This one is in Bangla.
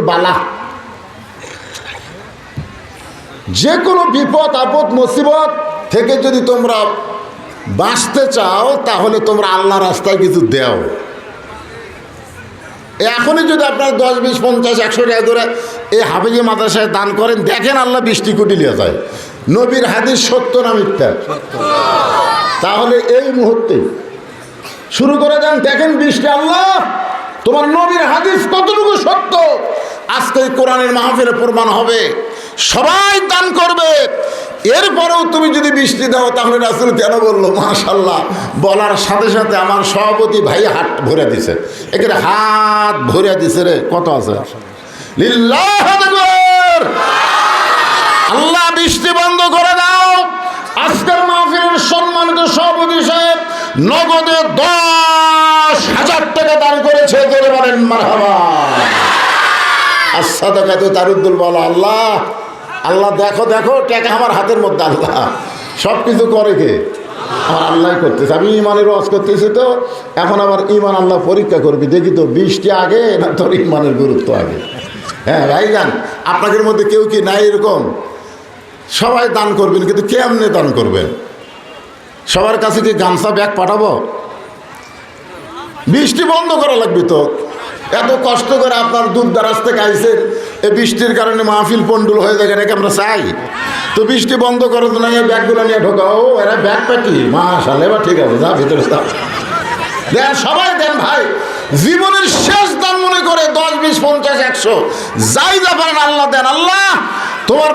বালা। যে কোনো বিপদ, আপদ, মুসিবত থেকে যদি তোমরা বাঁচতে চাও, তাহলে তোমরা আল্লাহ রাস্তায় কিছু দেও। এখনই যদি আপনার দশ, বিশ, পঞ্চাশ, একশো টাকা ধরে এই হাফিজি মাদ্রাসায় দান করেন, দেখেন আল্লাহ বৃষ্টি কোটি নিয়ে যায়। নবীর হাদিস সত্য না মিথ্যা? তাহলে এই মুহূর্তে শুরু করে দেন, দেখেন বৃষ্টি আল্লাহ। তোমার নবীর হাদিস কতটুকু সত্য? আজকে কোরআনের মাহফিলে প্রমাণ হবে। সবাই দান করবে। এরপরেও তুমি যদি বৃষ্টি দাও, তাহলে রাসুল কেন বলল? মাশাল্লাহ বলার সাথে সাথে আমার সভাপতি ভাই হাত ভরে দিছে। এখানে হাত ভরে দিছে রে, কত আছে? আল্লাহ, বৃষ্টি বন্ধ করে দাও। আজকের মাহফিলের সম্মানিত সভাপতি সাহেব নগদে দশ হাজার টাকা দান করেছে ধরে বলেন, মারহাবা। আচ্ছা দেখা তো তারুদ্দুল বলো, আল্লাহ আল্লাহ দেখো দেখো, টাকা আমার হাতের মধ্যে, আল্লাহ। সব কিছু করে কে? আমার আল্লাহ করতেছে। আমি ইমানের রস করতেছি তো, এখন আবার ইমান আল্লাহ পরীক্ষা করবি। দেখি তো, বৃষ্টি আগে না তোর ইমানের গুরুত্ব আগে? হ্যাঁ ভাই যান, আপনাদের মধ্যে কেউ কি নাই এরকম? সবাই দান করবেন, কিন্তু কেমনে দান করবেন? সবার কাছে কি গামছা ব্যাগ পাঠাবো? বৃষ্টি বন্ধ করা লাগবে তো। এত কষ্ট করে আপনার দূর দারাজ থেকে আইসেন এই বৃষ্টির কারণে মাহফিল পন্ডুল হয়ে যায় নাকি আমরা চাই। তো বৃষ্টি বন্ধ করে তো না ব্যাগগুলো নিয়ে ঢোকা। ও, এরা ব্যাগ প্যাকি মাশাল এবার ঠিক আছে, যা ভিতরে যা। দেন, সবাই দেন ভাই, জীবনের শেষ দান মনে করে দশ, বিশ, পঞ্চাশ, একশো। যাই যা পারেন আল্লাহ দেন, আল্লাহ, তোমার